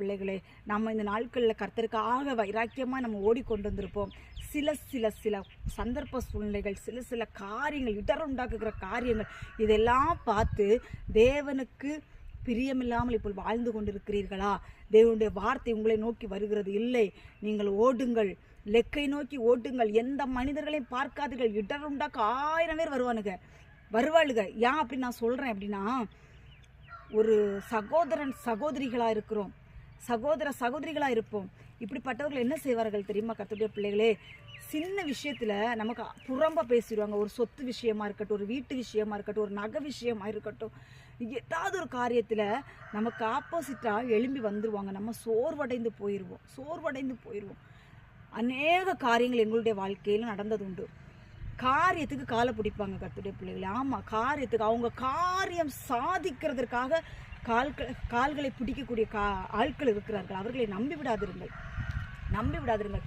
பிள்ளைகளே நம்ம இந்த நாட்களில் கர்த்தருக்காக வைராக்கியமாக நம்ம ஓடிக்கொண்டு வந்திருப்போம் சில சில சில சந்தர்ப்ப சூழ்நிலைகள் சில சில காரியங்கள் இடர் உண்டாக்குகிற காரியங்கள் இதெல்லாம் பார்த்து தேவனுக்கு பிரியமில்லாமல் இப்போ வாழ்ந்து கொண்டிருக்கிறீர்களா? தேவனுடைய வார்த்தை உங்களை நோக்கி வருகிறது இல்லை. நீங்கள் ஓடுங்கள். லெக்கை நோக்கி ஓட்டுங்கள் எந்த மனிதர்களையும் பார்க்காதீர்கள். இடர் உண்டாக்க ஆயிரம் பேர் வருவானுங்க. வருவாளுங்க. ஏன் அப்படின்னு நான் சொல்கிறேன் அப்படின்னா ஒரு சகோதரன் சகோதரிகளாக இருக்கிறோம். சகோதர சகோதரிகளாக இருப்போம். இப்படிப்பட்டவர்கள் என்ன செய்வார்கள் தெரியுமா கத்துடைய பிள்ளைகளே? சின்ன விஷயத்தில் நமக்கு புறம்ப பேசிடுவாங்க. ஒரு சொத்து விஷயமா இருக்கட்டும் ஒரு வீட்டு விஷயமா இருக்கட்டும் ஒரு நகை விஷயமா இருக்கட்டும். ஏதாவது ஒரு காரியத்தில் நமக்கு ஆப்போசிட்டாக எழும்பி வந்துடுவாங்க நம்ம சோர்வடைந்து போயிடுவோம் சோர்வடைந்து போயிடுவோம் அநேக காரியங்கள் எங்களுடைய வாழ்க்கையில் நடந்தது உண்டு காரியத்துக்கு காலை பிடிப்பாங்க கத்துடைய பிள்ளைகளை. ஆமாம் காரியத்துக்கு அவங்க காரியம் சாதிக்கிறதுக்காக கால்கள் கால்களை பிடிக்கக்கூடிய கா ஆட்கள் இருக்கிறார்கள். அவர்களை நம்பி விடாதிருங்கள் நம்பி விடாதிருங்கள்